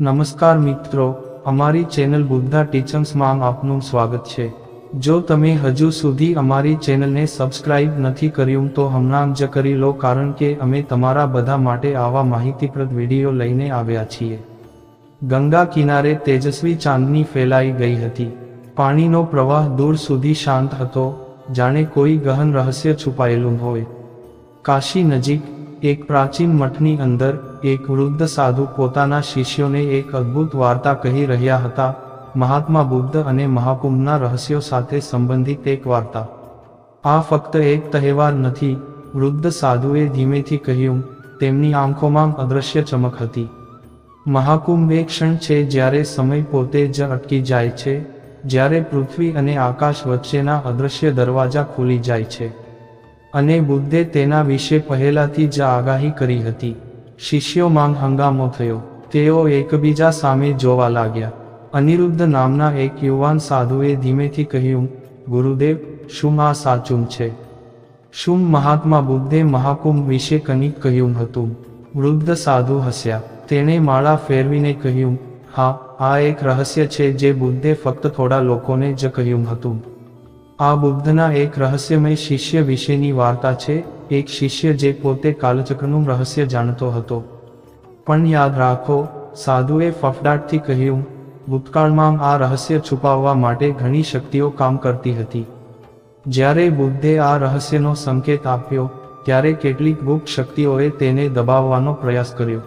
નમસ્કાર મિત્રો, અમારી ચેનલ બુદ્ધા ટીચર્સમાં આપનું સ્વાગત છે. જો તમે હજુ સુધી અમારી ચેનલને સબસ્ક્રાઇબ નથી કર્યું તો હમણાં જ કરી લો કારણ કે અમે તમારા બધા માટે આવા માહિતીપ્રદ વીડિયો લઈને આવ્યા છીએ. ગંગા કિનારે તેજસ્વી ચાંદની ફેલાઈ ગઈ હતી. પાણીનો પ્રવાહ દૂર સુધી શાંત હતો, જાણે કોઈ ગહન રહસ્ય છુપાયેલું હોય. કાશી નજીક એક પ્રાચીન મઠની અંદર, એક વૃદ્ધ સાધુ પોતાના શિષ્યોને એક અદ્ભુત વાર્તા કહી રહ્યા હતા, મહાત્મા બુદ્ધ અને મહાકુંભના રહસ્યો સાથે સંબંધિત એક વાર્તા. આ ફક્ત એક તહેવાર નથી, વૃદ્ધ સાધુએ ધીમેથી કહ્યું, તેમની આંખોમાં અદૃશ્ય ચમક હતી. મહાકુંભ એ ક્ષણ છે જ્યારે સમય પોતે જ અટકી જાય છે, જ્યારે પૃથ્વી અને આકાશ વચ્ચેના અદૃશ્ય દરવાજા ખુલી જાય છે. અને બુદ્ધે તેના વિશે પહેલાથી જ આગાહી કરી હતી. શિષ્યોમાં હંગામો થયો. તેઓ એકબીજા સામે જોવા લાગ્યા. અનિરુદ્ધ નામના એક યુવાન સાધુએ ધીમેથી કહ્યું, ગુરુદેવ, શું આ સાચું છે? શું મહાત્મા બુદ્ધે મહાકુંભ વિશે કંઈક કહ્યું હતું? વૃદ્ધ સાધુ હસ્યા. તેણે માળા ફેરવીને કહ્યું, હા, આ એક રહસ્ય છે જે બુદ્ધે ફક્ત થોડા લોકોને જ કહ્યું હતું. આ બુદ્ધના એક રહસ્યમય શિષ્ય વિશેની વાર્તા છે, એક શિષ્ય જે પોતે કાલચક્રનું રહસ્ય જાણતો હતો. પણ યાદ રાખો, સાધુએ ફફડાટથી કહ્યું, ભૂતકાળમાં આ રહસ્ય છુપાવવા માટે ઘણી શક્તિઓ કામ કરતી હતી. જ્યારે બુદ્ધે આ રહસ્યનો સંકેત આપ્યો, ત્યારે કેટલીક ગુપ્ત શક્તિઓએ તેને દબાવવાનો પ્રયાસ કર્યો.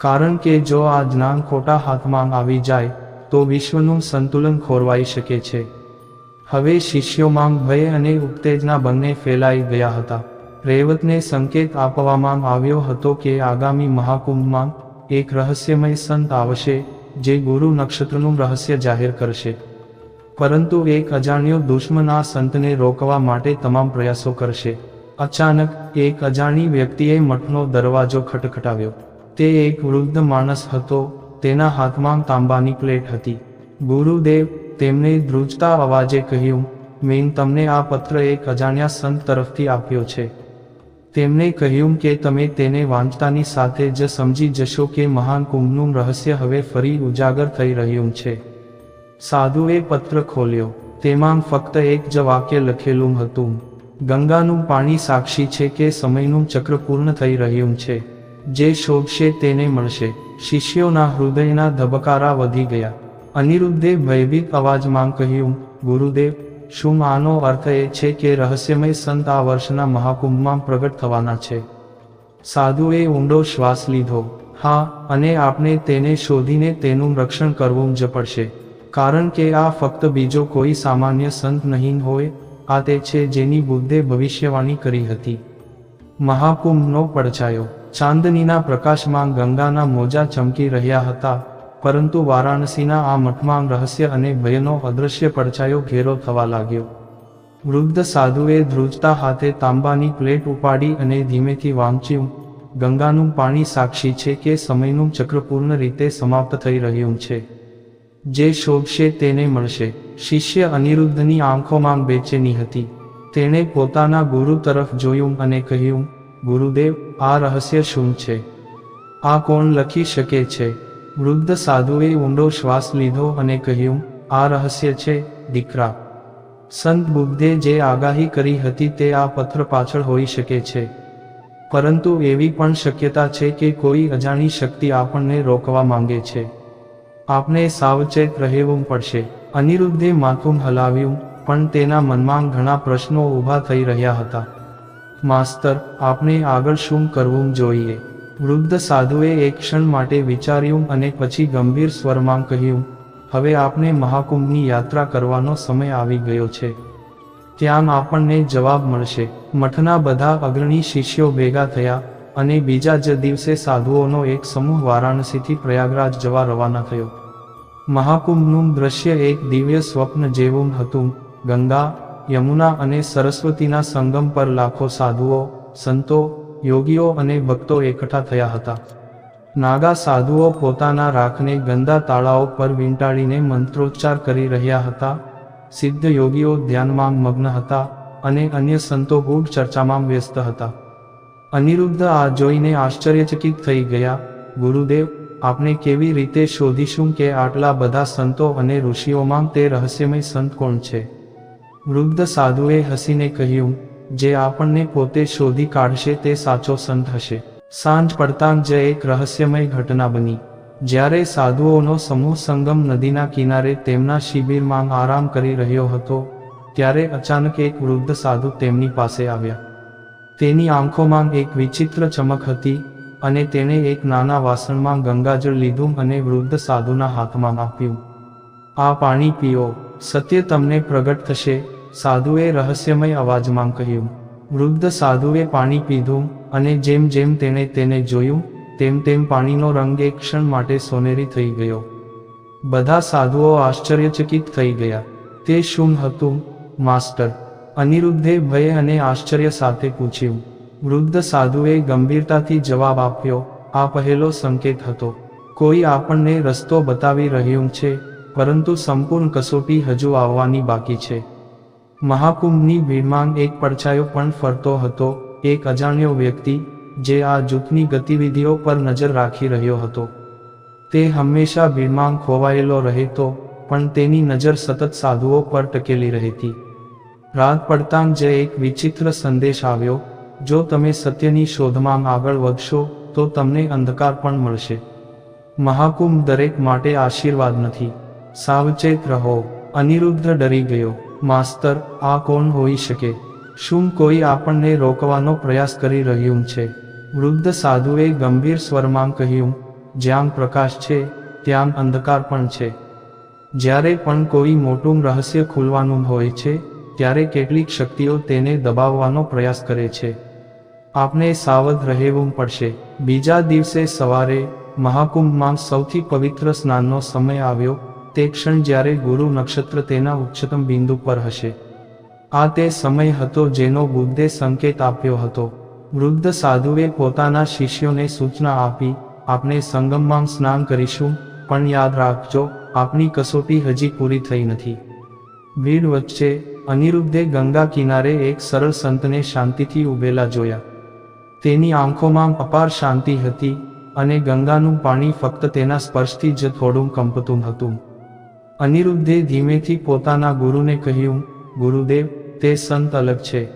કારણ કે જો આ જ્ઞાન ખોટા હાથમાં આવી જાય, તો વિશ્વનું સંતુલન ખોરવાઈ શકે છે. હવે શિષ્યોમાં ભય અને ઉત્તેજના બંને ફેલાઈ ગયા હતા. રેવતને સંકેત આપવામાં આવ્યો હતો કે આગામી મહાકુંભમાં એક રહસ્યમય સંત આવશે, જે ગુરુ નક્ષત્રનું રહસ્ય જાહેર કરશે. પરંતુ એક અજાણ્યો દુશ્મન આ સંતને રોકવા માટે તમામ પ્રયાસો કરશે. અચાનક, એક અજાણી વ્યક્તિએ મઠનો દરવાજો ખટખટાવ્યો. તે એક વૃદ્ધ માણસ હતો, તેના હાથમાં તાંબાની પ્લેટ હતી. ગુરુદેવ તેમણે ધ્રુજતા અવાજે કહ્યું, મેં તમને આ પત્ર એક અજાણ્યા સંત તરફથી આપ્યો છે. તેમણે કહ્યું કે તમે તેને વાંચતાની સાથે જ સમજી જશો કે મહાન કુંભનું રહસ્ય હવે ફરી ઉજાગર થઈ રહ્યું છે. સાધુએ પત્ર ખોલ્યો. તેમાં ફક્ત એક જ વાક્ય લખેલું હતું, ગંગાનું પાણી સાક્ષી છે કે સમયનું ચક્ર પૂર્ણ થઈ રહ્યું છે. જે શોધશે તેને મળશે. શિષ્યોના હૃદયના ધબકારા વધી ગયા. અનિરુદ્ધે ભયભીત અવાજમાં કહ્યું, ગુરુદેવ, શું આનો અર્થ એ છે કે રહસ્યમય સંત આ વર્ષના મહાકુંભમાં પ્રગટ થવાના છે? સાધુએ ઊંડો શ્વાસ લીધો. હા, અને આપણે તેને શોધીને તેનું રક્ષણ કરવું જ પડશે. કારણ કે આ ફક્ત બીજો કોઈ સામાન્ય સંત નહીં હોય, આ તે છે જેની બુદ્ધે ભવિષ્યવાણી કરી હતી. મહાકુંભનો પડછાયો. ચાંદનીના પ્રકાશમાં ગંગાના મોજા ચમકી રહ્યા હતા. પરંતુ વારાણસીના આ મઠમાં રહસ્ય અને ભયનો અદૃશ્ય પડછાયો ઘેરો થવા લાગ્યો. વૃદ્ધ સાધુએ ધ્રુજતા હાથે તાંબાની પ્લેટ ઉપાડી અને ધીમેથી વાંચ્યું, ગંગાનું પાણી સાક્ષી છે કે સમયનું ચક્ર પૂર્ણ રીતે સમાપ્ત થઈ રહ્યું છે. જે શોધશે તેને મળશે. શિષ્ય અનિરુદ્ધની આંખોમાં બેચેની હતી. તેણે પોતાના ગુરુ તરફ જોયું અને કહ્યું, ગુરુદેવ, આ રહસ્ય શું છે? આ કોણ લખી શકે છે? વૃદ્ધ સાધુએ ઊંડો શ્વાસ લીધો અને કહ્યું, આ રહસ્ય છે, દીકરા. સંત બુદ્ધે જે આગાહી કરી હતી તે આ પથ્થર પાછળ હોઈ શકે છે. પરંતુ એવી પણ શક્યતા છે કે કોઈ અજાણી શક્તિ આપણને રોકવા માંગે છે. આપણે સાવચેત રહેવું પડશે. અનિરુદ્ધે માથું હલાવ્યું, પણ તેના મનમાં ઘણા પ્રશ્નો ઊભા થઈ રહ્યા હતા. માસ્તર, આપણે આગળ શું કરવું જોઈએ? વૃદ્ધ સાધુએ એક ક્ષણ માટે વિચાર્યું અને પછી ગંભીર સ્વરમાં કહ્યું, હવે આપણે મહાકુંભની યાત્રા કરવાનો સમય આવી ગયો છે. ત્યાં આપણને જવાબ મળશે. મઠના બધા અગ્રણી શિષ્યો ભેગા થયા અને બીજા જ દિવસે સાધુઓનો એક સમૂહ વારાણસીથી પ્રયાગરાજ જવા રવાના થયો. મહાકુંભનું દ્રશ્ય એક દિવ્ય સ્વપ્ન જેવું હતું. ગંગા, યમુના અને સરસ્વતીના સંગમ પર લાખો સાધુઓ, સંતો યોગીઓ અને ભક્તો એકઠા થયા હતા. નાગા સાધુઓ પોતાના રાખને ગંદા તાળાઓ પર વીંટાળીને મંત્રોચ્ચાર કરી રહ્યા હતા. સિદ્ધ યોગીઓ ધ્યાનમાં મગ્ન હતા અને અન્ય સંતો ગૂઢ ચર્ચામાં વ્યસ્ત હતા. અનિરુદ્ધ આ જોઈને આશ્ચર્યચકિત થઈ ગયા, ગુરુદેવ આપણે કેવી રીતે શોધીશું કે આટલા બધા સંતો અને ઋષિઓમાં તે રહસ્યમય સંત કોણ છે? વૃદ્ધ સાધુએ હસીને કહ્યું જે આપણને પોતે શોધી કાઢશે તે સાચો સંત હશે. સાંજ પડતાં જ એક રહસ્યમય ઘટના બની. જ્યારે સાધુઓનો સમૂહ સંગમ નદીના કિનારે તેમના શિબિરમાં આરામ કરી રહ્યો હતો, ત્યારે અચાનક એક વૃદ્ધ સાધુ તેમની પાસે આવ્યા. તેની આંખોમાં એક વિચિત્ર ચમક હતી અને તેણે એક નાના વાસણમાં ગંગાજળ લીધું અને વૃદ્ધ સાધુના હાથમાં આપ્યું. આ પાણી પીઓ, સત્ય તમને પ્રગટ થશે સાધુએ રહસ્યમય અવાજમાં કહ્યું, વૃદ્ધ સાધુએ પાણી પીધું અને જેમ જેમ તેણે તેને જોયું, તેમ તેમ પાણીનો રંગ એક ક્ષણ માટે સોનેરી થઈ ગયો. બધા સાધુઓ આશ્ચર્યચકિત થઈ ગયા. તે શું હતું? માસ્ટર, અનિરુદ્ધે ભય અને આશ્ચર્ય સાથે પૂછ્યું, વૃદ્ધ સાધુએ ગંભીરતાથી જવાબ આપ્યો, આ પહેલો સંકેત હતો. કોઈ આપણને રસ્તો બતાવી રહ્યું છે, પરંતુ સંપૂર્ણ કસોટી હજુ આવવાની બાકી છે. મહાકુંભની ભીડમાં એક પડછાયો પણ ફરતો હતો. એક અજાણ્યો વ્યક્તિ, જે આ જૂથની ગતિવિધિઓ પર નજર રાખી રહ્યો હતો. તે હંમેશા ભીડમાં ખોવાયેલો રહેતો, પણ તેની નજર સતત સાધુઓ પર ટકેલી રહેતી. રાત પડતાં જ એક વિચિત્ર સંદેશ આવ્યો, જો તમે સત્યની શોધમાં આગળ વધશો, તો તમને અંધકાર પણ મળશે. મહાકુંભ દરેક માટે આશીર્વાદ નથી. સાવચેત રહો. અનિરુદ્ધ ડરી ગયો. માસ્તર, આ કોણ હોઈ શકે? શું કોઈ આપણને રોકવાનો પ્રયાસ કરી રહ્યું છે? વૃદ્ધ સાધુએ ગંભીર સ્વરમાં કહ્યું, જ્યાં પ્રકાશ છે, ત્યાં અંધકાર પણ છે. જ્યારે પણ કોઈ મોટું રહસ્ય ખુલવાનું હોય છે, ત્યારે કેટલીક શક્તિઓ તેને દબાવવાનો પ્રયાસ કરે છે. આપણે સાવધ રહેવું પડશે. બીજા દિવસે સવારે મહાકુંભમાં સૌથી પવિત્ર સ્નાનનો સમય આવ્યો. તે ક્ષણ જ્યારે ગુરુ નક્ષત્ર તેના ઉચ્ચતમ બિંદુ પર હશે. આ તે સમય હતો જેનો બુદ્ધે સંકેત આપ્યો હતો. વૃદ્ધ સાધુએ પોતાના શિષ્યોને સૂચના આપી આપણે સંગમમાં સ્નાન કરીશું, પણ યાદ રાખજો, આપની કસોટી હજી પૂરી થઈ નથી. ભીડ વચ્ચે, અનિરુદ્ધે ગંગા કિનારે એક સરળ સંતને શાંતિથી ઊભેલા જોયા. તેની આંખોમાં અપાર શાંતિ હતી, અને ગંગાનું પાણી ફક્ત તેના સ્પર્શથી જ થોડું કંપતું હતું. અનિરુદ્ધે ધીમેથી પોતાના ગુરુને કહ્યું, ગુરુદેવ, તે સંત અલગ છે.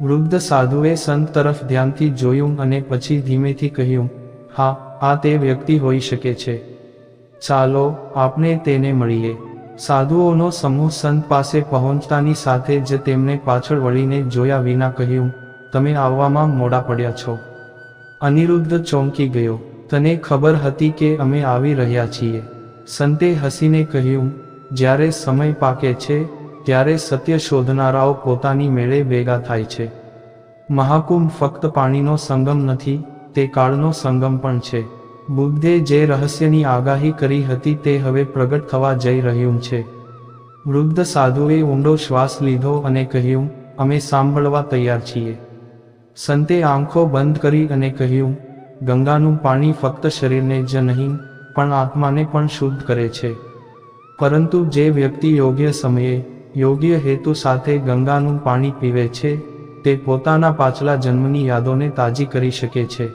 વૃદ્ધ સાધુએ સંત તરફ ધ્યાનથી જોયું અને પછી ધીમેથી કહ્યું, હા, આ તે વ્યક્તિ હોઈ શકે છે. ચાલો, આપણે તેને મળીએ. સાધુઓનો સમૂહ સંત પાસે પહોંચતાની સાથે જ તેમને પાછળ વળીને જોયા વિના કહ્યું, તમે આવવામાં મોડા પડ્યા છો. અનિરુદ્ધ ચોંકી ગયો. તને ખબર હતી કે અમે આવી રહ્યા છીએ. સંતે હસીને કહ્યું, જ્યારે સમય પાકે છે, ત્યારે સત્ય શોધનારાઓ પોતાની મેળે ભેગા થાય છે. મહાકુંભ ફક્ત પાણીનો સંગમ નથી, તે કાળનો સંગમ પણ છે. બુદ્ધે જે રહસ્યની આગાહી કરી હતી તે હવે પ્રગટ થવા જઈ રહ્યું છે. વૃદ્ધ સાધુએ ઊંડો શ્વાસ લીધો અને કહ્યું, અમે સાંભળવા તૈયાર છીએ. સંતે આંખો બંધ કરી અને કહ્યું, ગંગાનું પાણી ફક્ત શરીરને જ નહીં પણ આત્માને પણ શુદ્ધ કરે છે. પરંતુ જે વ્યક્તિ યોગ્ય સમયે, યોગ્ય હેતુ સાથે ગંગાનું પાણી પીવે છે, તે પોતાના પાછલા જન્મની યાદોને તાજી કરી શકે છે.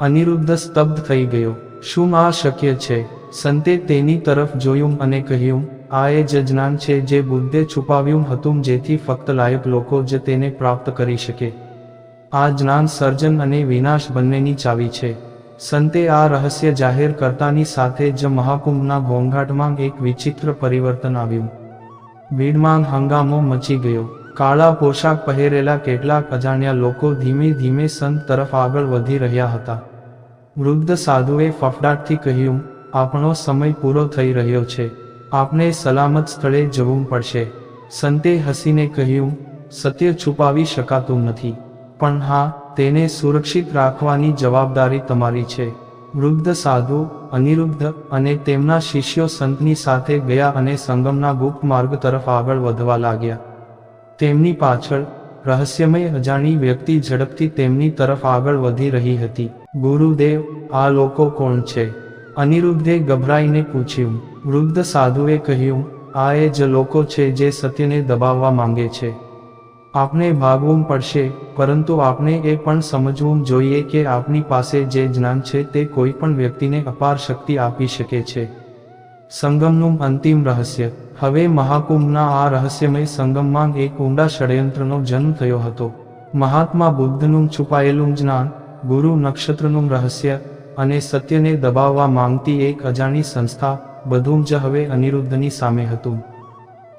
અનિરુદ્ધ સ્તબ્ધ થઈ ગયો. શું આ શક્ય છે? સંતે તેની તરફ જોયું અને કહ્યું, આ એ જ જ્ઞાન છે જે બુદ્ધે છુપાવ્યું હતું જેથી ફક્ત લાયક લોકો જ તેને પ્રાપ્ત કરી શકે. આ જ્ઞાન સર્જન અને વિનાશ બંનેની ચાવી છે. સંતે આ રહસ્ય જાહેર કરતાની સાથે જ મહાકુંભના ઘોંઘાટમાં એક વિચિત્ર પરિવર્તન આવ્યું. ભીડમાં હંગામો મચી ગયો. કાળા પોશાક પહેરેલા કેટલાક અજાણ્યા લોકો ધીમે ધીમે સંત તરફ આગળ વધી રહ્યા હતા. વૃદ્ધ સાધુએ ફફડાટથી કહ્યું, આપણો સમય પૂરો થઈ રહ્યો છે. આપણે સલામત સ્થળે જવું પડશે. સંતે હસીને કહ્યું, સત્ય છુપાવી શકાતું નથી. પણ હા, તેને સુરક્ષિત રાખવાની જવાબદારી તમારી છે. વૃદ્ધ સાધુ, અનિરુદ્ધ અને તેમના શિષ્યો સંતની સાથે ગયા અને સંગમના ગુપ્ત માર્ગ તરફ આગળ વધવા લાગ્યા. તેમની પાછળ, રહસ્યમય અજાણી વ્યક્તિ ઝડપથી તેમની તરફ આગળ વધી રહી હતી. ગુરુદેવ, આ લોકો કોણ છે? અનિરુદ્ધે ગભરાઈને પૂછ્યું. વૃદ્ધ સાધુએ કહ્યું, આ એ જ લોકો છે જે સત્યને દબાવવા માંગે છે. આપણે ભાગવું પડશે, પરંતુ આપણે એ પણ સમજવું જોઈએ કે આપની પાસે જે જ્ઞાન છે તે કોઈ પણ વ્યક્તિને અપાર શક્તિ આપી શકે છે. સંગમનું અંતિમ રહસ્ય. હવે મહાકુંભના આ રહસ્યમય સંગમમાં એક ઊંડા ષડયંત્રનો જન્મ થયો હતો. મહાત્મા બુદ્ધનું છુપાયેલું જ્ઞાન, ગુરુ નક્ષત્રનું રહસ્ય, અને સત્યને દબાવવા માંગતી એક અજાણી સંસ્થા, બધું જ હવે અનિરુદ્ધની સામે હતું.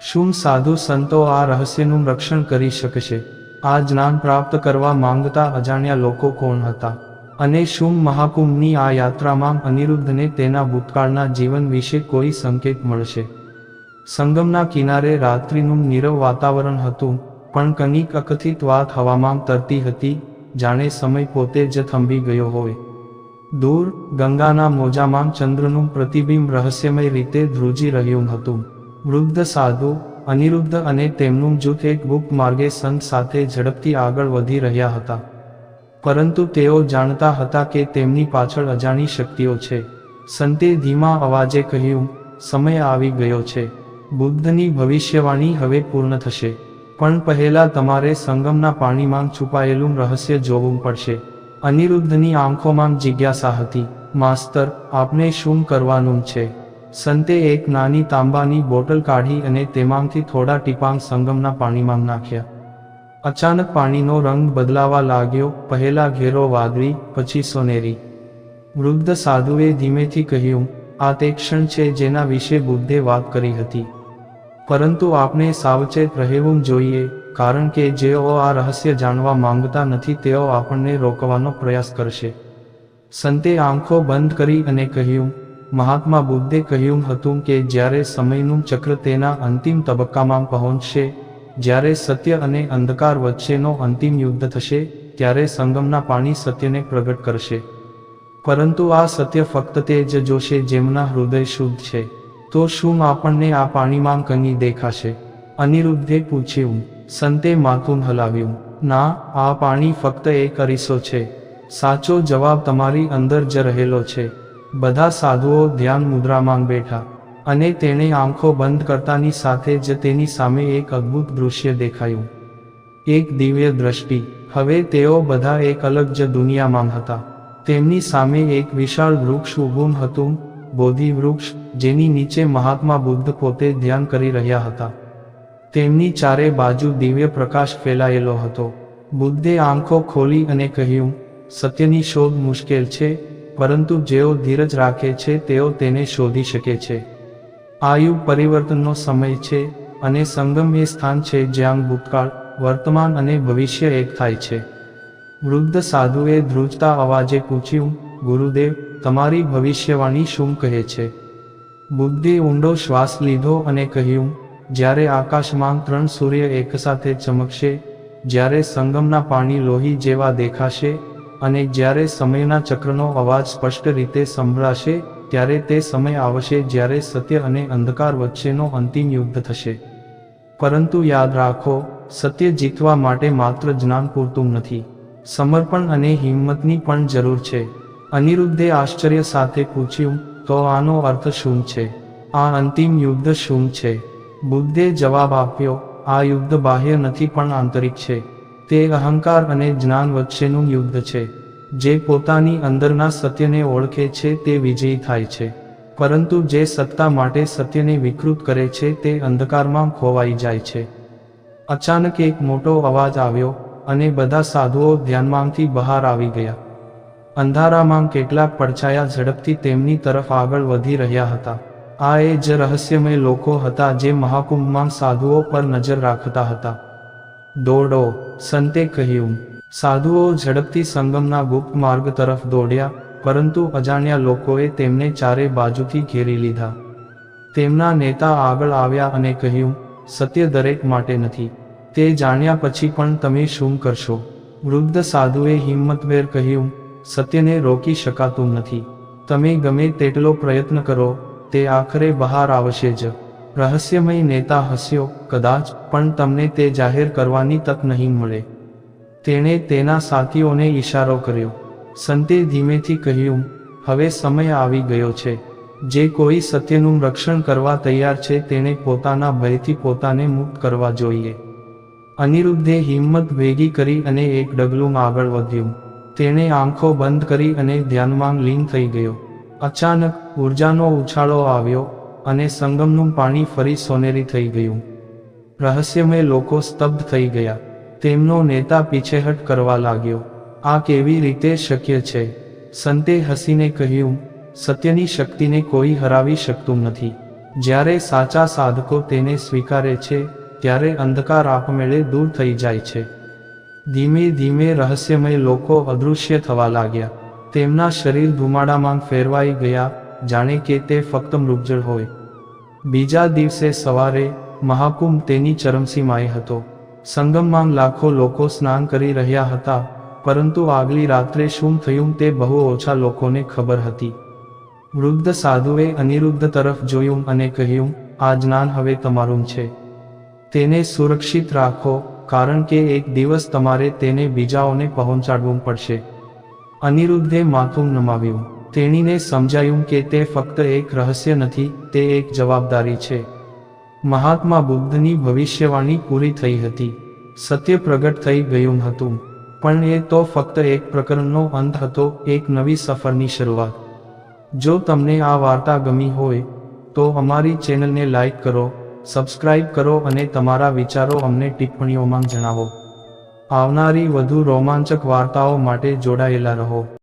શું સાધુ સંતો આ રહસ્યનું રક્ષણ કરી શકશે? આ જ્ઞાન પ્રાપ્ત કરવા માંગતા અજાણ્યા લોકો કોણ હતા? અને શું મહાકુંભની આ યાત્રામાં અનિરુદ્ધને તેના ભૂતકાળના જીવન વિશે કોઈ સંકેત મળશે? સંગમના કિનારે રાત્રિનું નીરવ વાતાવરણ હતું, પણ કનિક અકથિત વાત હવામાં તરતી હતી, જાણે સમય પોતે જ થંભી ગયો હોય. દૂર, ગંગાના મોજામાં ચંદ્રનું પ્રતિબિંબ રહસ્યમય રીતે ધ્રુજી રહ્યું હતું. વૃદ્ધ સાધુ, અનિરુદ્ધ અને તેમનું જૂથ એક ગુપ્ત માર્ગે સંત સાથે ઝડપથી આગળ વધી રહ્યા હતા. પરંતુ તેઓ જાણતા હતા કે તેમની પાછળ અજાણી શક્તિઓ છે. સંતે ધીમા અવાજે કહ્યું, સમય આવી ગયો છે. બુદ્ધની ભવિષ્યવાણી હવે પૂર્ણ થશે. પણ પહેલા તમારે સંગમના પાણીમાં છુપાયેલું રહસ્ય જોવું પડશે. અનિરુદ્ધની આંખોમાં જિજ્ઞાસા હતી, માસ્તર, આપને શું કરવાનું છે? સંતે એક નાની તાંબાની બોટલ કાઢી અને તેમાંથી થોડા ટીપાં સંગમના પાણીમાં નાખ્યા. અચાનક પાણીનો રંગ બદલાવા લાગ્યો, પહેલા ઘેરો વાદળી, પછી સોનેરી. વૃદ્ધ સાધુએ ધીમેથી કહ્યું, આ તે ક્ષણ છે જેના વિશે બુદ્ધે વાત કરી હતી. પરંતુ આપણે સાવચેત રહેવું જોઈએ, કારણ કે જેઓ આ રહસ્ય જાણવા માંગતા નથી તેઓ આપણને રોકવાનો પ્રયાસ કરશે. સંતે આંખો બંધ કરી અને કહ્યું મહાત્મા બુદ્ધે કહ્યું હતું કે જ્યારે સમયનું ચક્ર તેના અંતિમ તબક્કામાં પહોંચશે, જ્યારે સત્ય અને અંધકાર વચ્ચેનો અંતિમ યુદ્ધ થશે, ત્યારે સંગમના પાણી સત્યને પ્રગટ કરશે. પરંતુ આ સત્ય ફક્ત તે જ જોશે જેમના હૃદય શુદ્ધ છે, તો શું આપણને આ પાણીમાં કંઈ દેખાશે? અનિરુદ્ધે પૂછ્યું, સંતે માથું હલાવ્યું. ના, આ પાણી ફક્ત એક અરીસો છે. સાચો જવાબ તમારી અંદર જ રહેલો છે. બધા સાધુઓ ધ્યાન મુદ્રામાં બેઠા અને તેણે આંખો બંધ કરતાની સાથે જ તેની સામે એક અદ્ભુત દૃશ્ય દેખાયું. એક દિવ્ય દ્રષ્ટિ. હવે તેઓ બધા એક અલગ જ દુનિયામાં હતા. તેમની સામે એક વિશાળ વૃક્ષ ઊભું હતું બોધિ વૃક્ષ જેની નીચે મહાત્મા બુદ્ધ પોતે ધ્યાન કરી રહ્યા હતા. તેમની ચારે બાજુ દિવ્ય પ્રકાશ ફેલાયેલો હતો. બુદ્ધે આંખો ખોલી અને કહ્યું, સત્યની શોધ મુશ્કેલ છે પરંતુ જેઓ ધીરજ રાખે છે, તેઓ તેને શોધી શકે છે. આ યુગ પરિવર્તનનો સમય છે અને સંગમ એ સ્થાન છે જ્યાં ભૂતકાળ, વર્તમાન અને ભવિષ્ય એક થાય છે. વૃદ્ધ સાધુએ ધ્રુજતા અવાજે પૂછ્યું, ગુરુદેવ, તમારી ભવિષ્યવાણી શું કહે છે? બુદ્ધે ઊંડો શ્વાસ લીધો અને કહ્યું, જ્યારે આકાશમાં ત્રણ સૂર્ય એકસાથે ચમકશે, જ્યારે સંગમના પાણી લોહી જેવા દેખાશે અને જ્યારે સમયના ચક્રનો અવાજ સ્પષ્ટ રીતે સંભળાશે, ત્યારે તે સમય આવશે જ્યારે સત્ય અને અંધકાર વચ્ચેનો અંતિમ યુદ્ધ થશે. પરંતુ યાદ રાખો, સત્ય જીતવા માટે માત્ર જ્ઞાન પૂરતું નથી. સમર્પણ અને હિંમતની પણ જરૂર છે. અનિરુદ્ધે આશ્ચર્ય સાથે પૂછ્યું, તો આનો અર્થ શું છે? આ અંતિમ યુદ્ધ શું છે? બુદ્ધે જવાબ આપ્યો, આ યુદ્ધ બાહ્ય નથી પણ આંતરિક છે. તે અહંકાર અને જ્ઞાન વચ્ચેનું યુદ્ધ છે, જે પોતાની અંદરના સત્યને ઓળખે છે તે વિજયી થાય છે. પરંતુ જે સત્તા માટે સત્યને વિકૃત કરે છે તે અંધકારમાં ખોવાઈ જાય છે. અચાનક એક મોટો અવાજ આવ્યો અને બધા સાધુઓ ધ્યાનમાંથી બહાર આવી ગયા. અંધારામાં કેટલાક પડછાયા ઝડપથી તેમની તરફ આગળ વધી રહ્યા હતા. આ એ જ રહસ્યમય લોકો હતા જે મહાકુંભમાં સાધુઓ પર નજર રાખતા હતા. દોડો સંતે કહ્યું. સાધુઓ ઝડપથી સંગમના ગુપ્ત માર્ગ તરફ દોડ્યા, પરંતુ અજાણ્યા લોકોએ તેમને ચારે બાજુથી ઘેરી લીધા. તેમના નેતા આગળ આવ્યા અને કહ્યું, સત્ય દરેક માટે નથી. તે જાણ્યા પછી પણ તમે શું કરશો? વૃદ્ધ સાધુએ હિંમતભેર કહ્યું, સત્યને રોકી શકાતું નથી. તમે ગમે તેટલો પ્રયત્ન કરો, તે આખરે બહાર આવશે જ. રહસ્યમય નેતા હસ્યો, કદાચ પણ તમને તે જાહેર કરવાની તક નહીં મળે. તેણે તેના સાથીઓને ઈશારો કર્યો. સંતે ધીમેથી કહ્યું, હવે સમય આવી ગયો છે. જે કોઈ સત્યનું રક્ષણ કરવા તૈયાર છે તેણે પોતાના ભયથી પોતાને મુક્ત કરવા જોઈએ. અનિરુદ્ધે હિંમત ભેગી કરી અને એક ડગલું આગળ વધ્યું. તેણે આંખો બંધ કરી અને ધ્યાનમાં લીન થઈ ગયો. અચાનક ઉર્જાનો ઉછાળો આવ્યો. અને સંગમનું પાણી ફરી સોનેરી થઈ ગયું. રહસ્યમય લોકો સ્તબ્ધ થઈ ગયા. તેમનો નેતા પીછેહટ કરવા લાગ્યો. આ કેવી રીતે શક્ય છે? સંતે હસીને કહ્યું, સત્યની શક્તિને કોઈ હરાવી શકતું નથી. જ્યારે સાચા સાધકો તેને સ્વીકારે છે, ત્યારે અંધકાર આપમેળે દૂર થઈ જાય છે. ધીમે ધીમે રહસ્યમય લોકો અદૃશ્ય થવા લાગ્યા. તેમના શરીર ધુમાડામાં ફેરવાઈ ગયા. જાણે કે તે ફક્ત મૃગજળ હોય. બીજા દિવસે સવારે મહાકુંભ તેની ચરમસીમાએ હતો. સંગમમાં લાખો લોકો સ્નાન કરી રહ્યા હતા, પરંતુ આગલી રાત્રે શું થયું તે બહુ ઓછા લોકોને ખબર હતી. વૃદ્ધ સાધુએ અનિરુદ્ધ તરફ જોયું અને કહ્યું, આ જ્ઞાન હવે તમારું છે. તેને સુરક્ષિત રાખો, કારણ કે એક દિવસ તમારે તેને બીજાઓને પહોંચાડવું પડશે. અનિરુદ્ધે માથું નમાવ્યું. તેણીને સમજાયું કે તે ફક્ત એક રહસ્ય નથી, તે એક જવાબદારી છે. મહાત્મા બુદ્ધની ભવિષ્યવાણી પૂરી થઈ હતી. સત્ય પ્રગટ થઈ ગયું હતું. પણ એ તો ફક્ત એક પ્રકરણનો અંત હતો, એક નવી સફરની શરૂઆત. જો તમને આ વાર્તા ગમી હોય, તો અમારી ચેનલને લાઈક કરો, સબસ્ક્રાઇબ કરો અને તમારા વિચારો અમને ટિપ્પણીઓમાં જણાવો. આવનારી વધુ રોમાંચક વાર્તાઓ માટે જોડાયેલા રહો.